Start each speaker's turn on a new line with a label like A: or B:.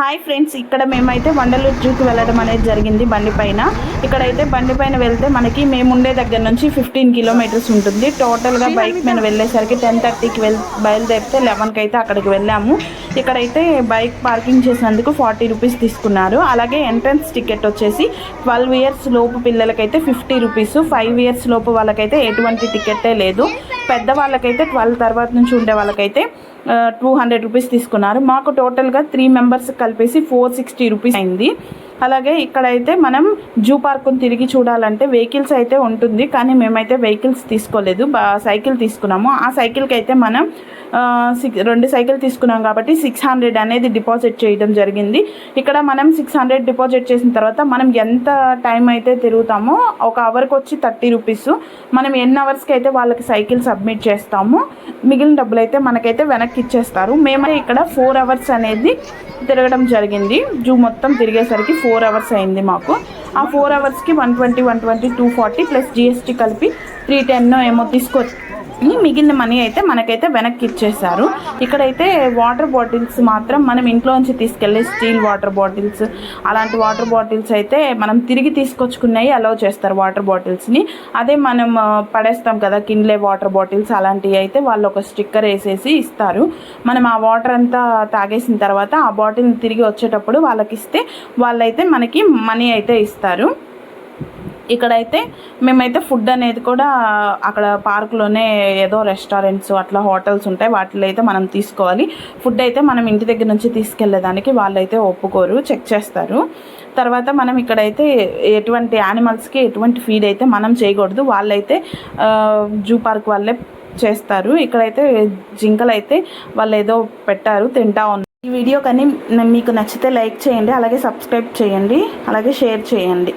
A: Hi friends ఇక్కడ మేమైతే వండలూరు జూకి వెళ్ళడం అనేది జరిగింది బండి పైన. ఇక్కడైతే బండి పైన వెళ్తే మనకి మేము ఉండే దగ్గర నుంచి ఫిఫ్టీన్ కిలోమీటర్స్ ఉంటుంది. టోటల్గా బైక్ మీద వెళ్ళేసరికి టెన్ థర్టీకి వెళ్ బయలుదేరితే లెవెన్కి అయితే అక్కడికి వెళ్ళాము. ఇక్కడైతే బైక్ పార్కింగ్ చేసినందుకు ఫార్టీ రూపీస్ తీసుకున్నారు. అలాగే ఎంట్రన్స్ టికెట్ వచ్చేసి ట్వెల్వ్ ఇయర్స్ లోపు పిల్లలకైతే ఫిఫ్టీ రూపీస్. ఫైవ్ ఇయర్స్ లోపు వాళ్ళకైతే ఎటువంటి టికెటే లేదు. పెద్దవాళ్ళకైతే ట్వెల్వ్ తర్వాత నుంచి ఉండే వాళ్ళకైతే టూ హండ్రెడ్ రూపీస్ తీసుకున్నారు. మాకు టోటల్గా త్రీ మెంబర్స్ కలిపేసి ఫోర్ సిక్స్టీ రూపీస్ అయింది. అలాగే ఇక్కడైతే మనం జూ పార్కుని తిరిగి చూడాలంటే వెహికల్స్ అయితే ఉంటుంది కానీ మేమైతే వెహికల్స్ తీసుకోలేదు. సైకిల్ తీసుకున్నాము. ఆ సైకిల్కి అయితే మనం రెండు సైకిల్ తీసుకున్నాం కాబట్టి సిక్స్ హండ్రెడ్ అనేది డిపాజిట్ చేయడం జరిగింది. ఇక్కడ మనం సిక్స్ హండ్రెడ్ డిపాజిట్ చేసిన తర్వాత మనం ఎంత టైం అయితే తిరుగుతామో ఒక అవర్కి వచ్చి థర్టీ రూపీస్. మనం ఎన్ని అవర్స్కి అయితే వాళ్ళకి సైకిల్ సబ్మిట్ చేస్తామో. మిగిలిన డబ్బులు అయితే మనకైతే వెనక్కి ఇచ్చేస్తారు. మేమైతే ఇక్కడ ఫోర్ అవర్స్ అనేది తిరగడం జరిగింది. జూ మొత్తం తిరిగేసరికి ఫోర్ ఫోర్ అవర్స్ అయింది మాకు. ఆ ఫోర్ అవర్స్కి one twenty one twenty two forty plus GST కలిపి త్రీ టెన్ ఏమో తీసుకొచ్చి మిగిలిన మనీ అయితే మనకైతే వెనక్కి ఇచ్చేసారు ఇక్కడైతే వాటర్ బాటిల్స్ మాత్రం మనం ఇంట్లోంచి తీసుకెళ్ళే స్టీల్ వాటర్ బాటిల్స్ అలాంటి వాటర్ బాటిల్స్ అయితే మనం తిరిగి తీసుకొచ్చుకున్నాయి అలౌ చేస్తారు వాటర్ బాటిల్స్ని అదే మనం పడేస్తాం కదా కిన్లే వాటర్ బాటిల్స్ అలాంటివి అయితే వాళ్ళు ఒక స్టిక్కర్ వేసేసి ఇస్తారు. మనం ఆ వాటర్ అంతా తాగేసిన తర్వాత ఆ బాటిల్ని తిరిగి వచ్చేటప్పుడు వాళ్ళకి ఇస్తే వాళ్ళైతే మనకి మనీ అయితే ఇస్తారు. ఇక్కడైతే మేమైతే ఫుడ్ అనేది కూడా అక్కడ పార్క్లోనే ఏదో రెస్టారెంట్స్ అట్లా హోటల్స్ ఉంటాయి. వాటిలో అయితే మనం తీసుకోవాలి. ఫుడ్ అయితే మనం ఇంటి దగ్గర నుంచి తీసుకెళ్ళేదానికి వాళ్ళైతే ఒప్పుకోరు చెక్ చేస్తారు. తర్వాత మనం ఇక్కడైతే ఎటువంటి యానిమల్స్కి ఎటువంటి ఫీడ్ అయితే మనం చేయకూడదు. వాళ్ళైతే జూ పార్క్ వాళ్ళే చేస్తారు. ఇక్కడైతే జింకలు అయితే వాళ్ళు ఏదో పెట్టారు తింటా ఉన్నారు. ఈ వీడియో కానీ మీకు నచ్చితే లైక్ చేయండి అలాగే సబ్స్క్రైబ్ చేయండి అలాగే షేర్ చేయండి.